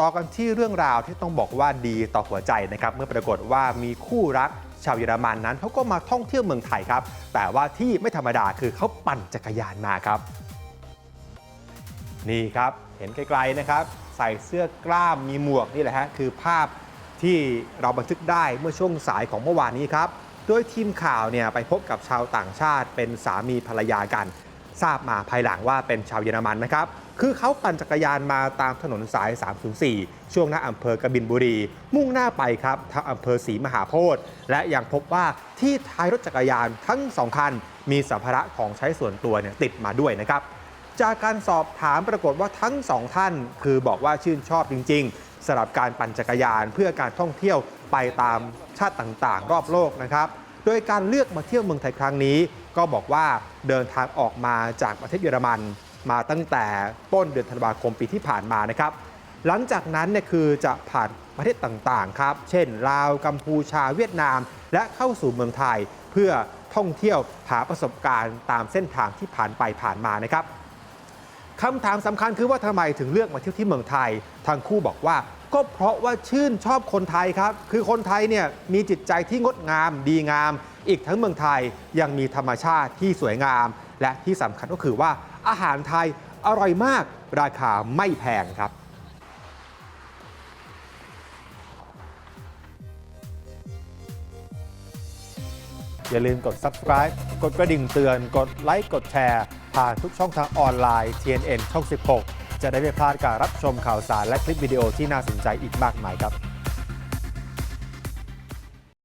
ต่อกันที่เรื่องราวที่ต้องบอกว่าดีต่อหัวใจนะครับเมื่อปรากฏว่ามีคู่รักชาวเยอรมันนั้นเขาก็มาท่องเที่ยวเมืองไทยครับ แต่ว่าที่ไม่ธรรมดาคือเขาปั่นจักรยานมาครับ นี่ครับเห็นไกลๆนะครับ ใส่เสื้อกล้ามมีหมวกนี่แหละฮะคือภาพที่เราบันทึกได้เมื่อช่วงสายของเมื่อวานนี้ครับโดยทีมข่าวเนี่ยไปพบกับชาวต่างชาติเป็นสามีภรรยากัน ทราบมาภายหลังว่าเป็นชาวเยอรมันนะครับ คือเขาปั่นจักรยานมาตามถนนสาย 304 ช่วงหน้าอำเภอกบินบุรี มุ่งหน้าไปครับทางอำเภอศรีมหาโพธิ์และยังพบว่าที่ท้ายรถจักรยานทั้งสองคัน มีสัมภาระของใช้ส่วนตัวเนี่ยติดมาด้วยนะครับจากการสอบถามปรากฏว่าทั้งสองท่าน คือบอกว่าชื่นชอบจริงๆสำหรับการปั่นจักรยานเพื่อการท่องเที่ยวไปตามชาติต่างๆ รอบโลกนะครับ โดยการเลือกมาเที่ยวเมืองไทยครั้งนี้ ก็บอกว่าเดินทางออกมาจากประเทศเยอรมัน มาตั้งแต่ต้นเดือนธันวาคมปีที่ผ่านมานะครับหลังจากนั้นเนี่ยคือจะผ่านประเทศต่างๆครับ เช่น ลาว กัมพูชา เวียดนาม และเข้าสู่เมืองไทย เพื่อท่องเที่ยวหาประสบการณ์ตามเส้นทางที่ผ่านไปผ่านมานะครับ คำถามสำคัญคือว่าทำไมถึงเลือกมาเที่ยวที่เมืองไทย ทางคู่บอกว่า ก็เพราะว่าชื่นชอบคนไทยครับ คือคนไทยเนี่ยมีจิตใจที่งดงาม ดีงาม อีกทั้งเมืองไทยยังมีธรรมชาติที่สวยงาม และที่สำคัญก็คือว่าอาหารไทยอร่อยมาก ราคาไม่แพงครับ อย่าลืมกด subscribe กดกระดิ่งเตือน กดไลค์กดแชร์ ผ่านทุกช่องทางออนไลน์ TNN ช่อง 16 จะได้ไม่พลาดการรับชมข่าวสารและคลิปวิดีโอที่น่าสนใจอีกมากมายครับ